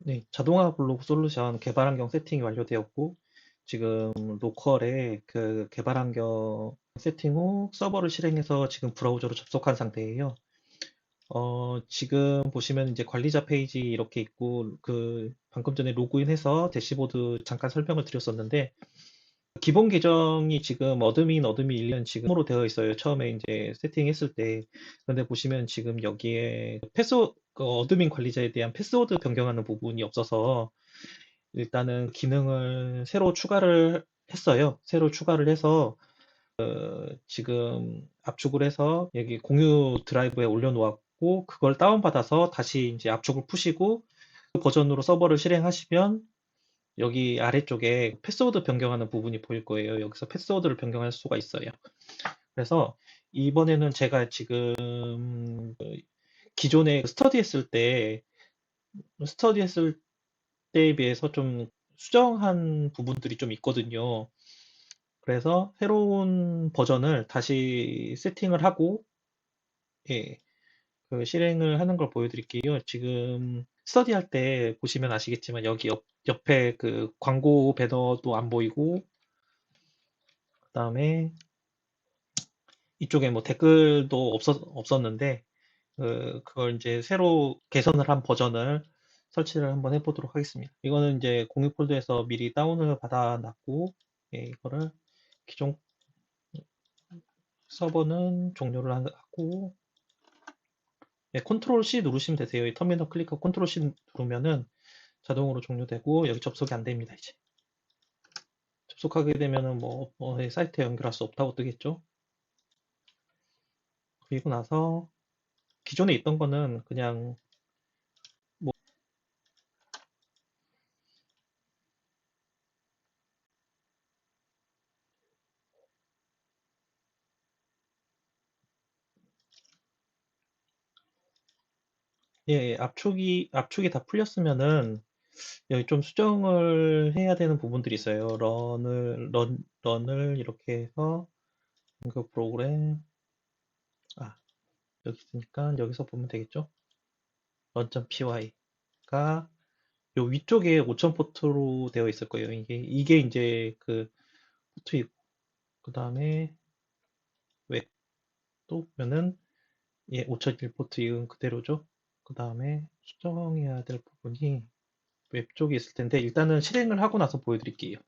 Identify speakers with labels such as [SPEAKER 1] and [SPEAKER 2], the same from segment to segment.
[SPEAKER 1] 네, 자동화 블로그 솔루션 개발 환경 세팅이 완료되었고, 지금 로컬에 그 개발 환경 세팅 후 서버를 실행해서 지금 브라우저로 접속한 상태예요. 어, 지금 보시면 이제 관리자 페이지 이렇게 있고, 그 방금 전에 로그인해서 대시보드 잠깐 설명을 드렸었는데, 기본 계정이 지금 어드민, 어드민 1년 지금으로 되어 있어요. 처음에 이제 세팅했을 때. 근데 보시면 지금 여기에 패스, 그 어드민 관리자에 대한 패스워드 변경하는 부분이 없어서 일단은 기능을 새로 추가를 했어요. 새로 추가를 해서 어, 지금 압축을 해서 여기 공유 드라이브에 올려놓았고 그걸 다운받아서 다시 이제 압축을 푸시고 그 버전으로 서버를 실행하시면 여기 아래쪽에 패스워드 변경하는 부분이 보일 거예요. 여기서 패스워드를 변경할 수가 있어요. 그래서 이번에는 제가 지금 그 기존에 스터디 했을 때 스터디 했을 때에 비해서 좀 수정한 부분들이 좀 있거든요. 그래서 새로운 버전을 다시 세팅을 하고 예, 그 실행을 하는 걸 보여드릴게요. 지금 스터디 할 때 보시면 아시겠지만 여기 옆, 옆에 그 광고 배너도 안 보이고 그다음에 이쪽에 뭐 댓글도 없었, 없었는데 그, 그걸 이제 새로 개선을 한 버전을 설치를 한번 해보도록 하겠습니다. 이거는 이제 공유 폴더에서 미리 다운을 받아놨고 예, 이거를 기존 서버는 종료를 하고 예, 컨트롤 C 누르시면 되세요. 이 터미널 클릭하고 컨트롤 C 누르면은 자동으로 종료되고 여기 접속이 안 됩니다. 이제 접속하게 되면은 뭐, 뭐 예, 사이트에 연결할 수 없다고 뜨겠죠. 그리고 나서 기존에 있던 거는 그냥 뭐 예, 예, 압축이 압축이 다 풀렸으면은 여기 좀 수정을 해야 되는 부분들이 있어요. 런을 런 런을 이렇게 해서 그 프로그램 아 여기 있으니까 여기서 보면 되겠죠? 런.py가 요 위쪽에 5000 포트로 되어 있을 거예요. 이게 이게 이제 그 포트이고 그 다음에 웹또 보면은 예 5001 포트 이건 그대로죠. 그 다음에 수정해야 될 부분이 웹 쪽에 있을 텐데 일단은 실행을 하고 나서 보여드릴게요.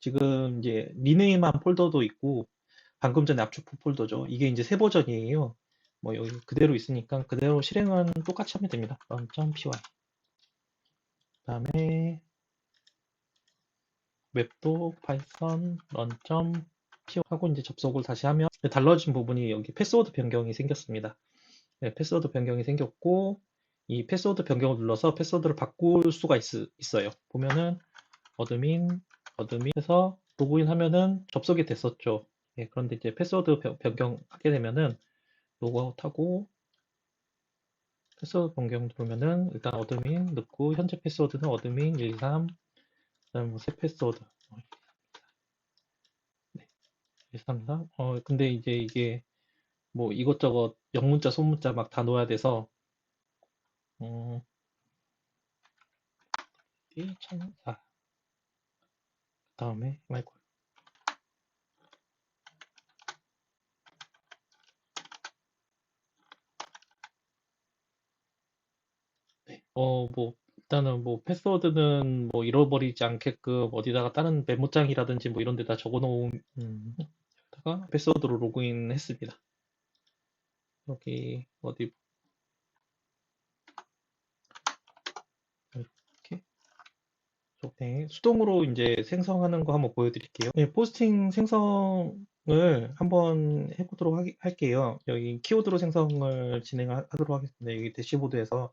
[SPEAKER 1] 지금 이제 리네임한 폴더도 있고 방금 전에 압축 폴더죠. 이게 이제 새 버전이에요. 뭐 여기 그대로 있으니까 그대로 실행은 똑같이 하면 됩니다. run.py 그다음에 웹도 python run.py 하고 이제 접속을 다시 하면 달라진 부분이 여기 패스워드 변경이 생겼습니다. 네, 패스워드 변경이 생겼고 이 패스워드 변경을 눌러서 패스워드를 바꿀 수가 있, 어요 보면은 어드민 어드민 해서 로그인 하면은 접속이 됐었죠. 예, 그런데 이제 패스워드 변경하게 되면은 로그아웃하고 패스워드 변경 누르면은 일단 어드민 넣고 현재 패스워드는 어드민 123 그다음 뭐새 패스워드. 네, 134어 근데 이제 이게 뭐 이것저것 영문자 소문자 막 다 넣어야 돼서 어, 1004. 그 다음에 마이 어, 뭐, 일단은 뭐, 패스워드는 뭐, 잃어버리지 않게끔 어디다가 다른 메모장이라든지 뭐 이런 데다 적어 놓은, 음, 다가 패스워드로 로그인 했습니다. 여기, 어디, 네, 수동으로 이제 생성하는 거 한번 보여드릴게요. 네, 포스팅 생성을 한번 해보도록 하, 할게요. 여기 키워드로 생성을 진행하도록 하겠습니다. 여기 대시보드에서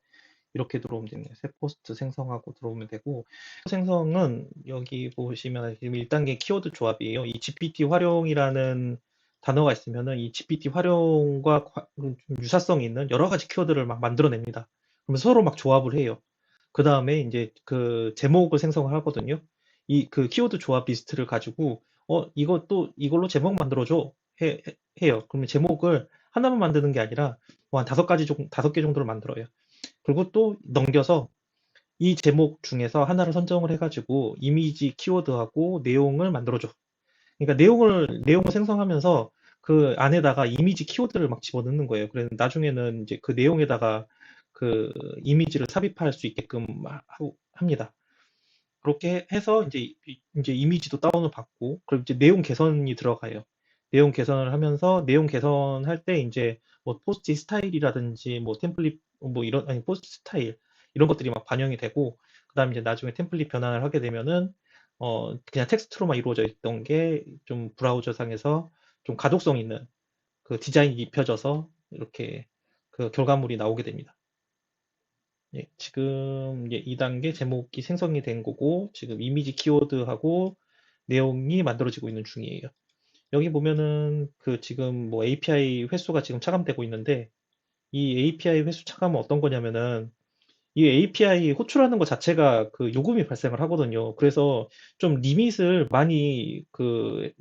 [SPEAKER 1] 이렇게 들어오면 됩니다. 새 포스트 생성하고 들어오면 되고 생성은 여기 보시면 지금 1단계 키워드 조합이에요. 이 GPT 활용이라는 단어가 있으면은 이 GPT 활용과 유사성 있는 여러 가지 키워드를 막 만들어냅니다. 그러면 서로 막 조합을 해요. 그 다음에 이제 그 제목을 생성을 하거든요. 이 그 키워드 조합 리스트를 가지고 어 이거 또 이걸로 제목 만들어줘 해, 해요. 그러면 제목을 하나만 만드는 게 아니라 뭐 한 다섯 가지 정 다섯 개 정도를 만들어요. 그리고 또 넘겨서 이 제목 중에서 하나를 선정을 해가지고 이미지 키워드하고 내용을 만들어줘. 그러니까 내용을 내용을 생성하면서 그 안에다가 이미지 키워드를 막 집어넣는 거예요. 그래서 나중에는 이제 그 내용에다가 그 이미지를 삽입할 수 있게끔 합니다. 그렇게 해서 이제 이- 이제 이미지도 다운을 받고 그리고 이제 내용 개선이 들어가요. 내용 개선을 하면서 내용 개선할 때 이제 뭐 포스트 스타일이라든지 뭐 템플릿 뭐 이런 아니 포스트 스타일 이런 것들이 막 반영이 되고 그다음에 이제 나중에 템플릿 변환을 하게 되면은 어 그냥 텍스트로만 이루어져 있던 게 좀 브라우저 상에서 좀 가독성 있는 그 디자인이 입혀져서 이렇게 그 결과물이 나오게 됩니다. 예, 지금 이제 2단계 제목이 생성이 된 거고 지금 이미지 키워드하고 내용이 만들어지고 있는 중이에요. 여기 보면은 그 지금 뭐 API 횟수가 지금 차감되고 있는데 이 API 횟수 차감은 어떤 거냐면은 이 API 호출하는 것 자체가 그 요금이 발생을 하거든요. 그래서 좀 리밋을 많이 그,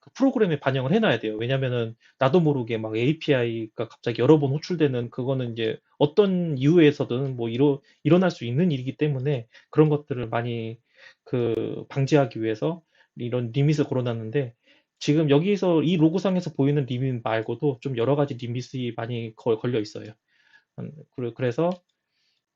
[SPEAKER 1] 그 프로그램에 반영을 해놔야 돼요. 왜냐면은 나도 모르게 막 API가 갑자기 여러 번 호출되는 그거는 이제 어떤 이유에서든 뭐 일어, 일어날 수 있는 일이기 때문에 그런 것들을 많이 그 방지하기 위해서 이런 리밋을 걸어놨는데 지금 여기서 이 로고상에서 보이는 리밋 말고도 좀 여러 가지 리밋이 많이 걸, 걸려 있어요. 음, 그래- 그래서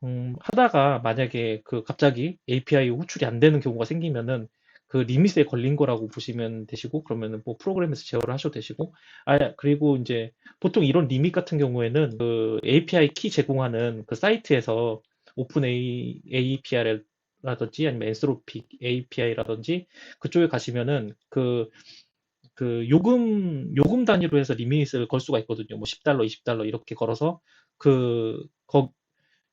[SPEAKER 1] 음, 하다가 만약에 그 갑자기 API 호출이 안 되는 경우가 생기면은 그 리밋에 걸린 거라고 보시면 되시고 그러면은 뭐 프로그램에서 제어를 하셔도 되시고 아 그리고 이제 보통 이런 리밋 같은 경우에는 그 API 키 제공하는 그 사이트에서 오픈 A, API라든지 아니면 엔스로픽 API라든지 그쪽에 가시면은 그 그 요금 요금 단위로 해서 리밋을 걸 수가 있거든요. 뭐 10달러, 20달러 이렇게 걸어서 그 거,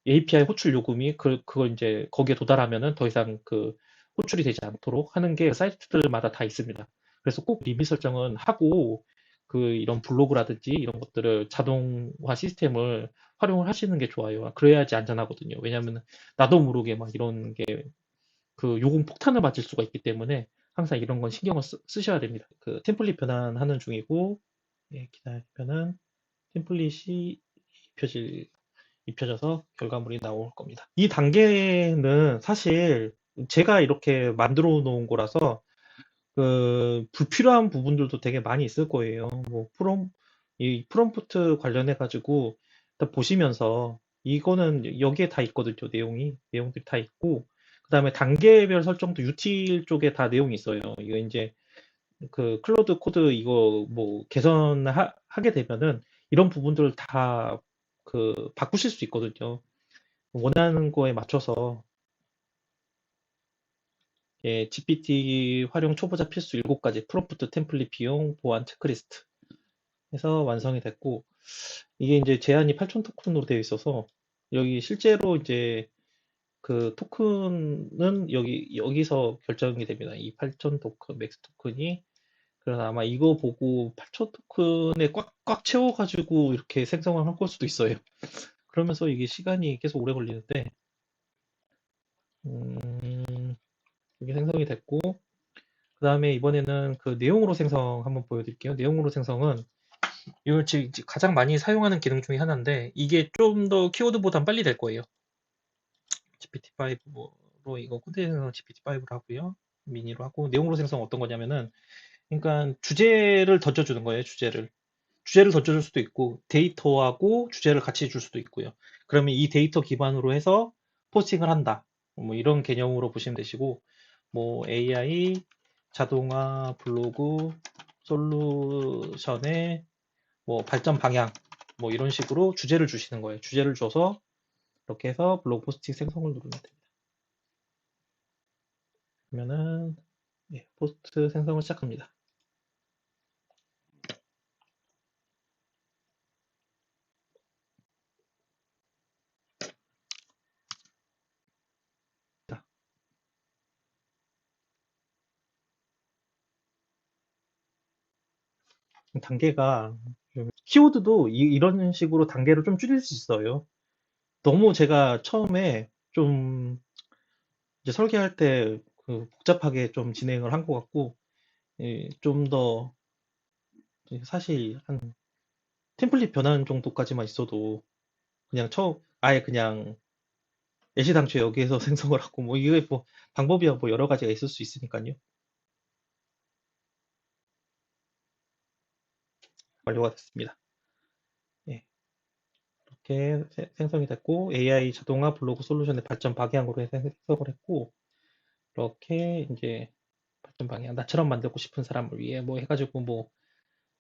[SPEAKER 1] API 호출 요금이 그 그걸 이제 거기에 도달하면은 더 이상 그 호출이 되지 않도록 하는 게 사이트들마다 다 있습니다. 그래서 꼭 리밋 설정은 하고 그 이런 블로그라든지 이런 것들을 자동화 시스템을 활용을 하시는 게 좋아요. 그래야지 안전하거든요. 왜냐하면 나도 모르게 막 이런 게 그 요금 폭탄을 맞을 수가 있기 때문에 항상 이런 건 신경을 쓰, 쓰셔야 됩니다. 그 템플릿 변환하는 중이고 예, 기다리면은 템플릿이 입혀질 입혀져서 결과물이 나올 겁니다. 이 단계는 사실 제가 이렇게 만들어 놓은 거라서 그 불필요한 부분들도 되게 많이 있을 거예요. 뭐 프롬 이 프롬프트 관련해 가지고 보시면서 이거는 여기에 다 있거든요. 내용이 내용들이 다 있고 그다음에 단계별 설정도 유틸 쪽에 다 내용이 있어요. 이거 이제 그 클로드 코드 이거 뭐 개선하게 되면은 이런 부분들을 다 그 바꾸실 수 있거든요. 원하는 거에 맞춰서 예, GPT 활용 초보자 필수 7가지 프롬프트 템플릿 비용 보안 체크리스트 해서 완성이 됐고 이게 이제 제한이 8,000 토큰으로 되어 있어서 여기 실제로 이제 그 토큰은 여기 여기서 결정이 됩니다. 이 8,000 토큰 맥스 토큰이 그래서 아마 이거 보고 8,000 토큰에 꽉꽉 채워가지고 이렇게 생성을 할 걸 수도 있어요. 그러면서 이게 시간이 계속 오래 걸리는데 음, 이게 생성이 됐고 그 다음에 이번에는 그 내용으로 생성 한번 보여드릴게요. 내용으로 생성은 이걸 지금 가장 많이 사용하는 기능 중에 하나인데 이게 좀 더 키워드보단 빨리 될 거예요. GPT-5로 이거 코드 생성 GPT-5로 하고요. 미니로 하고 내용으로 생성 어떤 거냐면은 그러니까 주제를 던져주는 거예요. 주제를 주제를 던져줄 수도 있고 데이터하고 주제를 같이 줄 수도 있고요. 그러면 이 데이터 기반으로 해서 포스팅을 한다. 뭐 이런 개념으로 보시면 되시고 뭐 AI 자동화 블로그 솔루션의 뭐 발전 방향 뭐 이런 식으로 주제를 주시는 거예요. 주제를 줘서 이렇게 해서 블로그 포스팅 생성을 누르면 됩니다. 그러면은 예, 포스트 생성을 시작합니다. 단계가 좀 키워드도 이, 런 식으로 단계를 좀 줄일 수 있어요. 너무 제가 처음에 좀 이제 설계할 때 그 복잡하게 좀 진행을 한 것 같고 예, 좀더 사실 한 템플릿 변환 정도까지만 있어도 그냥 처음 아예 그냥 애시당초 여기에서 생성을 하고 뭐 이게 뭐 방법이야 뭐 여러 가지가 있을 수 있으니까요. 완료가 됐습니다. 예. 이렇게 세- 생성이 됐고 AI 자동화 블로그 솔루션의 발전 방향으로 생성을 했고 이렇게 이제 발전 방향 나처럼 만들고 싶은 사람을 위해 뭐 해가지고 뭐,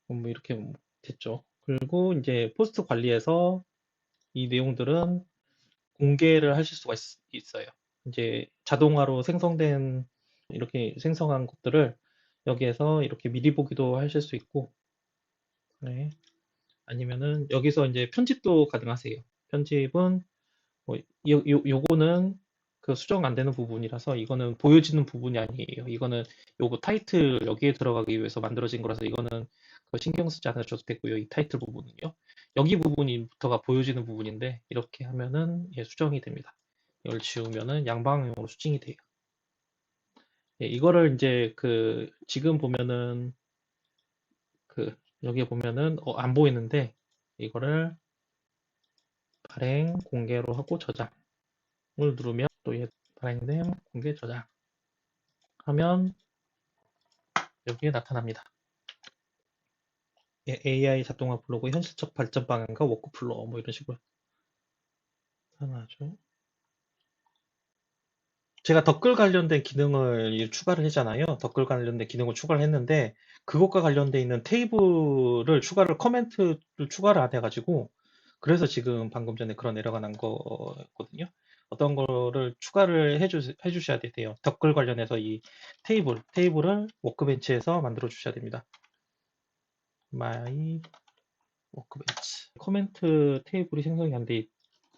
[SPEAKER 1] 뭐 이렇게 뭐 됐죠. 그리고 이제 포스트 관리에서 이 내용들은 공개를 하실 수가 있, 어요 이제 자동화로 생성된 이렇게 생성한 것들을 여기에서 이렇게 미리 보기도 하실 수 있고 네. 아니면은 여기서 이제 편집도 가능하세요. 편집은 뭐 요, 요, 요거는 그 수정 안 되는 부분이라서 이거는 보여지는 부분이 아니에요. 이거는 요거 타이틀 여기에 들어가기 위해서 만들어진 거라서 이거는 그 신경 쓰지 않으셔도 되고요. 이 타이틀 부분은요. 여기 부분이부터가 보여지는 부분인데 이렇게 하면은 예, 수정이 됩니다. 이걸 지우면은 양방향으로 수정이 돼요. 예, 이거를 이제 그 지금 보면은 그 여기에 보면은 어, 안 보이는데 이거를 발행 공개로 하고 저장을 누르면 또 얘 발행된 공개 저장 하면 여기에 나타납니다. 예, AI 자동화 블로그 현실적 발전 방향과 워크플로우 뭐 이런 식으로 나타나죠. 제가 댓글 관련된 기능을 추가를 했잖아요. 댓글 관련된 기능을 추가를 했는데 그것과 관련돼 있는 테이블을 추가를 커멘트를 추가를 안 해가지고 그래서 지금 방금 전에 그런 에러가 난 거거든요. 어떤 거를 추가를 해주, 해주셔야 돼요. 댓글 관련해서 이 테이블, 테이블을 워크벤치에서 만들어 주셔야 됩니다. my 워크벤치. 코멘트 테이블이 생성이 안 돼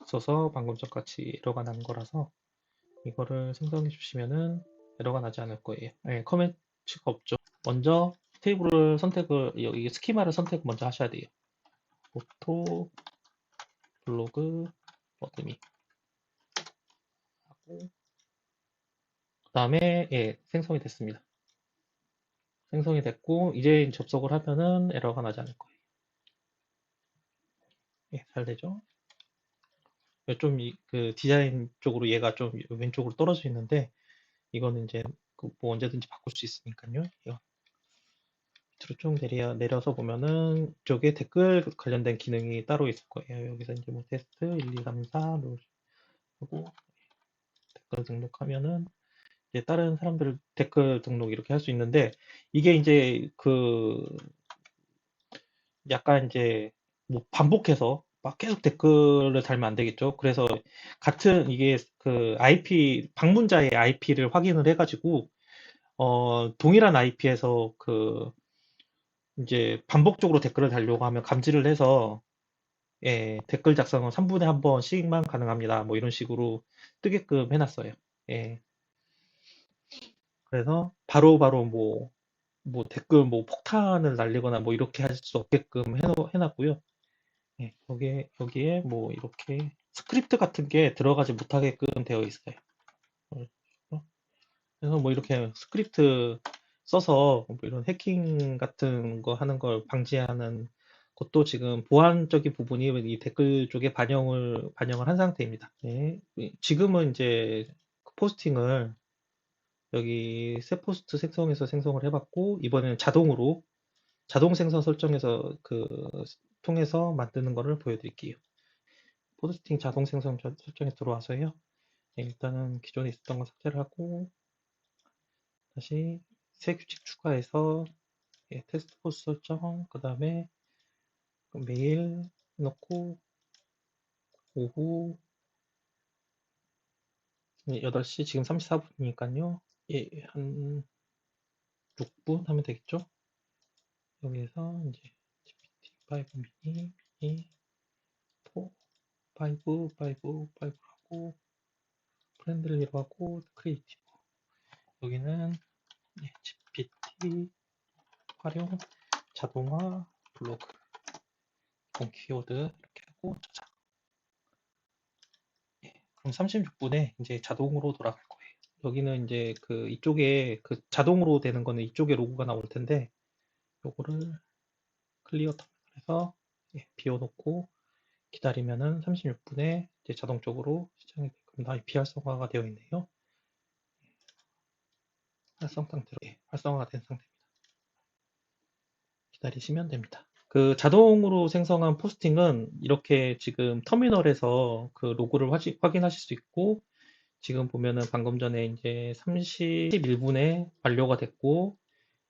[SPEAKER 1] 있어서 방금 전같이 에러가 난 거라서 이거를 생성해 주시면은 에러가 나지 않을 거예요. 네, 커멘트가 없죠. 먼저 테이블을 선택을 여기 스키마를 선택 먼저 하셔야 돼요. 포토 블로그 어드미 하고 그 다음에 예, 생성이 됐습니다. 생성이 됐고 이제 접속을 하면은 에러가 나지 않을 거예요. 예, 잘 되죠? 좀 그 디자인 쪽으로 얘가 좀 왼쪽으로 떨어져 있는데 이거는 이제 그뭐 언제든지 바꿀 수 있으니까요. 밑으로 쭉 내려, 내려서 보면은 이쪽에 댓글 관련된 기능이 따로 있을 거예요. 여기서 이제 뭐 테스트 1, 2, 3, 4 하고 댓글 등록하면은 이제 다른 사람들 댓글 등록 이렇게 할 수 있는데 이게 이제 그 약간 이제 뭐 반복해서 막 계속 댓글을 달면 안 되겠죠. 그래서 같은 이게 그 IP 방문자의 IP를 확인을 해가지고 어 동일한 IP에서 그 이제 반복적으로 댓글을 달려고 하면 감지를 해서 예, 댓글 작성은 3분에 한 번씩만 가능합니다. 뭐 이런 식으로 뜨게끔 해놨어요. 예. 그래서 바로바로 바로 뭐, 뭐 댓글 뭐 폭탄을 날리거나 뭐 이렇게 할 수 없게끔 해놓, 해놨고요. 예, 여기에, 여기에 뭐 이렇게 스크립트 같은 게 들어가지 못하게끔 되어 있어요. 그래서 뭐 이렇게 스크립트 써서 뭐 이런 해킹 같은 거 하는 걸 방지하는 것도 지금 보안적인 부분이 이 댓글 쪽에 반영을 반영을 한 상태입니다. 네. 지금은 이제 포스팅을 여기 새 포스트 생성해서 생성을 해봤고 이번에는 자동으로 자동 생성 설정해서 그 통해서 만드는 거를 보여드릴게요. 포스팅 자동 생성 설정에 들어와서요. 네, 일단은 기존에 있었던 거 삭제를 하고 다시 새 규칙 추가해서 예, 테스트 포스 설정 그 다음에 메일 넣고 오후 8시 지금 34분이니까요 예, 한 6분 하면 되겠죠 여기에서 이제 GPT-5 미니, 미니 4, 5, 5, 5하고 프렌들리로 하고 크리에이티브 여기는 예, GPT 활용 자동화 블로그 본 키워드 이렇게 하고 저장 예, 그럼 36분에 이제 자동으로 돌아갈 거예요 여기는 이제 그 이쪽에 그 자동으로 되는 거는 이쪽에 로고가 나올 텐데 요거를 클리어 터 미널에서 예, 비워놓고 기다리면은 36분에 이제 자동적으로 시청이 될 겁니다. IP 활성화가 되어 있네요. 활성 상태로 예, 활성화가 된 상태입니다. 기다리시면 됩니다. 그 자동으로 생성한 포스팅은 이렇게 지금 터미널에서 그 로고를 화지- 확인하실 수 있고 지금 보면은 방금 전에 이제 31분에 완료가 됐고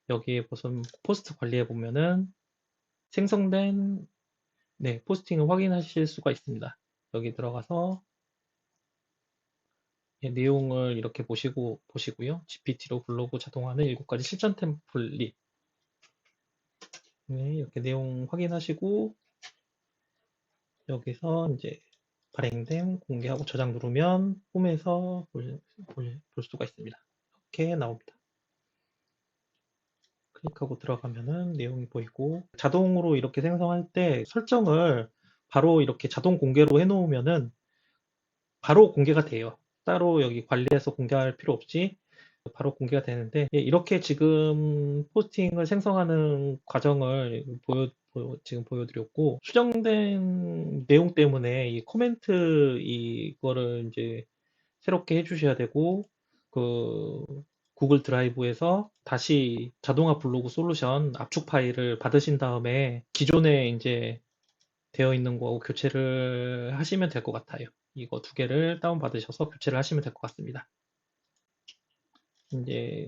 [SPEAKER 1] 여기에 무슨 포스트 관리해 보면은 생성된 네, 포스팅을 확인하실 수가 있습니다. 여기 들어가서 예, 내용을 이렇게 보시고 보시고요. GPT로 블로그 자동화는 7가지 실전 템플릿 네, 이렇게 내용 확인하시고 여기서 이제 발행된 공개하고 저장 누르면 홈에서 볼, 볼, 볼 수가 있습니다. 이렇게 나옵니다. 클릭하고 들어가면은 내용이 보이고 자동으로 이렇게 생성할 때 설정을 바로 이렇게 자동 공개로 해놓으면은 바로 공개가 돼요. 따로 여기 관리해서 공개할 필요 없이 바로 공개가 되는데 예, 이렇게 지금 포스팅을 생성하는 과정을 보여, 지금 보여드렸고 수정된 내용 때문에 이 코멘트 이거를 이제 새롭게 해주셔야 되고 그 구글 드라이브에서 다시 자동화 블로그 솔루션 압축 파일을 받으신 다음에 기존에 이제 되어 있는 거하고 교체를 하시면 될 것 같아요. 이거 두 개를 다운 받으셔서 교체를 하시면 될 것 같습니다. 이제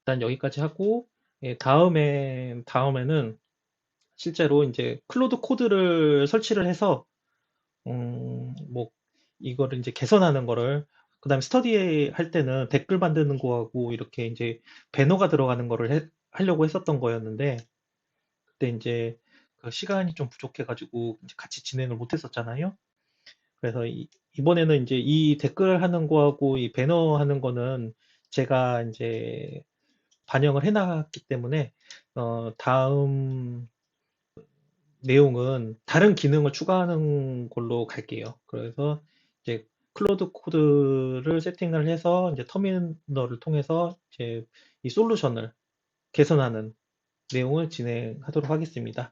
[SPEAKER 1] 일단 여기까지 하고 예, 다음에 다음에는 실제로 이제 클로드 코드를 설치를 해서 음, 뭐 이거를 이제 개선하는 거를 그다음에 스터디 할 때는 댓글 만드는 거하고 이렇게 이제 배너가 들어가는 거를 해- 하려고 했었던 거였는데 그때 이제 그 시간이 좀 부족해 가지고 이제 같이 진행을 못 했었잖아요. 그래서 이, 이번에는 이제 이 댓글 하는 거하고 이 배너 하는 거는 제가 이제 반영을 해 놨기 때문에 어, 다음 내용은 다른 기능을 추가하는 걸로 갈게요. 그래서 이제 클로드 코드를 세팅을 해서 이제 터미널을 통해서 이제 이 솔루션을 개선하는 내용을 진행하도록 하겠습니다.